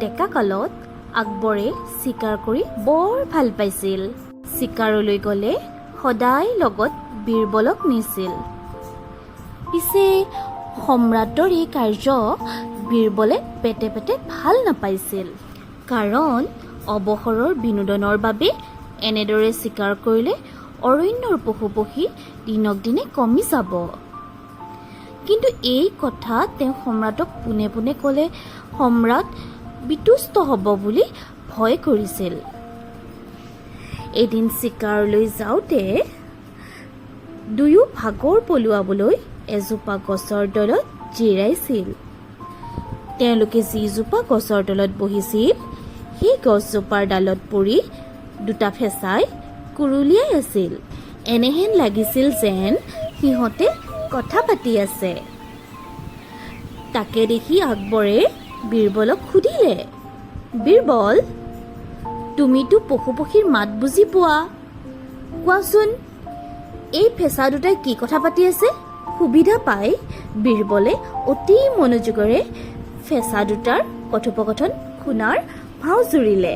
ডেকা কালত আকবৰে চিকাৰ কৰি বৰ ভাল পাইছিল। চিকাৰলৈ গ'লে সদায় লগত বীৰবলক নিছিল। পিছে সম্ৰাটৰ এই কাৰ্য বীৰবলে পেটে পেটে ভাল নাপাইছিল। কাৰণ অৱসৰৰ বিনোদনৰ বাবে এনেদৰে চিকাৰ কৰিলে অৰণ্যৰ পশু পক্ষী দিনক দিনে কমি যাব। কিন্তু এই কথা তেওঁ সম্ৰাটক পোনে পোনে ক'লে সম্ৰাট বিতুষ্ট হ'ব বুলি ভয় কৰিছিল। এদিন চিকাৰলৈ যাওঁতে দুয়ো ভাগৰ পলুৱাবলৈ এজোপা গছৰ তলত জিৰাইছিল। তেওঁলোকে যিজোপা গছৰ তলত বহিছিল সেই গছজোপাৰ ডালত পৰি দুটা ফেঁচাই কুৰুলিয়াই আছিল। এনেহেন লাগিছিল যেন সিহঁতে কথা পাতি আছে। তাকে দেখি আকবৰে বীৰবলক সুধিলে বীৰবল তুমিতো পশু পক্ষীৰ মাত বুজি পোৱা। কোৱাচোন এই ফেঁচা দুটাই কি কথা পাতি আছে? সুবিধা পাই বীৰবলে অতি মনোযোগেৰে ফেঁচা দুটাৰ কথোপকথন শুনাৰ ভাও জুৰিলে।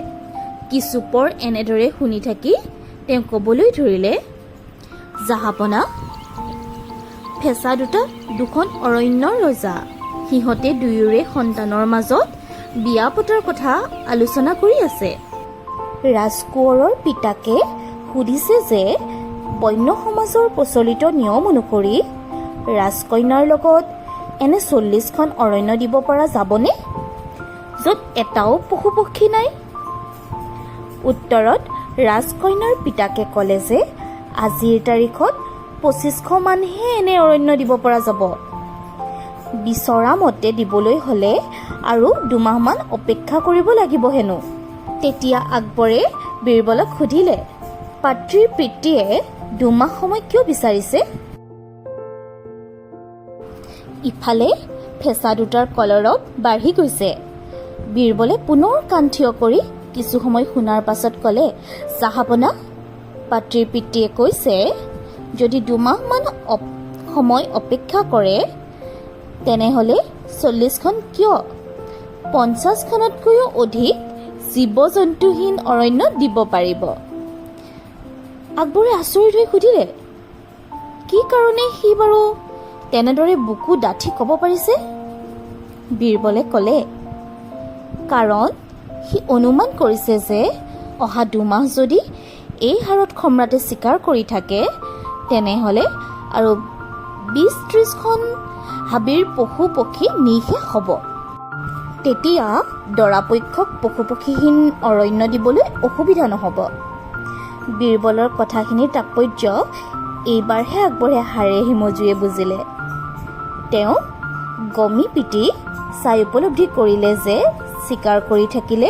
কিছুপৰ এনেদৰে শুনি থাকি তেওঁ ক'বলৈ ধৰিলে জাহাপনা ফেঁচা দুটা দুখন অৰণ্যৰ ৰজা। সিহঁতে দুয়োৰে সন্তানৰ মাজত বিয়া পতাৰ কথা আলোচনা কৰি আছে। ৰাজকোঁৱৰৰ পিতাকে সুধিছে যে বন্য সমাজৰ প্ৰচলিত নিয়ম অনুসৰি ৰাজকন্যাৰ লগত এনে চল্লিছখন অৰণ্য দিব পৰা যাবনে? য'ত এটাও পশু পক্ষী নাই? উত্তৰত ৰাজকন্যাৰ পিতাকে ক'লে যে আজিৰ তাৰিখত পঁচিছশমানহে এনে অৰণ্য দিব পৰা যাব। বিচৰা মতে দিবলৈ হ'লে আৰু দুমাহমান অপেক্ষা কৰিব লাগিব হেনো। তেতিয়া আকবৰে বীৰবলক সুধিলে পাত্ৰীৰ পিতৃয়ে দুমাহ সময় কিয় বিচাৰিছে? ইফালে ফেঁচা দুটাৰ কলৰৱ বাঢ়ি গৈছে। বীৰবলে পুনৰ কাণ থিয় কৰি কিছু সময় শুনাৰ পাছত ক'লে চাহাপনা পাত্ৰীৰ পিতৃয়ে কৈছে যদি দুমাহমান সময় অপেক্ষা কৰে তেনেহ'লে চল্লিছখন কিয়? পঞ্চাছখনতকৈও অধিক জীৱ জন্তুহীন অৰণ্য দিব পাৰিব। আকবৰে আচৰিত হৈ সুধিলে কি কাৰণে সি বাৰু তেনেদৰে বুকু ডাঠি ক'ব পাৰিছে? বীৰবলে ক'লে কাৰণ সি অনুমান কৰিছে যে অহা দুমাহ যদি এই হাৰত সম্ৰাটে চিকাৰ কৰি থাকে তেনেহ'লে আৰু বিছ ত্ৰিছখন হাবিৰ পশু পক্ষী নিশেষ হ'ব। তেতিয়া দৰাপক্ষক পশু পক্ষীহীন অৰণ্য দিবলৈ অসুবিধা নহ'ব। বীৰবলৰ কথাখিনিৰ তাৎপৰ্য এইবাৰহে আকবৰে হাড়ে হিমজুৱে বুজিলে। তেওঁ গমি পিটি চাই উপলব্ধি কৰিলে যে চিকাৰ কৰি থাকিলে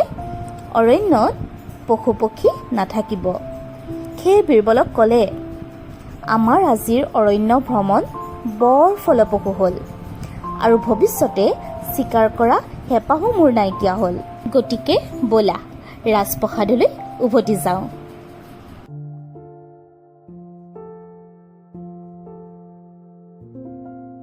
অৰণ্যত পশু পক্ষী নাথাকিব। সেয়ে বীৰবলক ক'লে আমাৰ আজিৰ অৰণ্য ভ্ৰমণ বৰ ফলপ্ৰসূ হ'ল। আৰু ভৱিষ্যতে চিকাৰ কৰা হেঁপাহো মোৰ নাইকিয়া হ'ল। গতিকে ব'লা ৰাজপ্ৰসাদলৈ উভতি যাওঁ।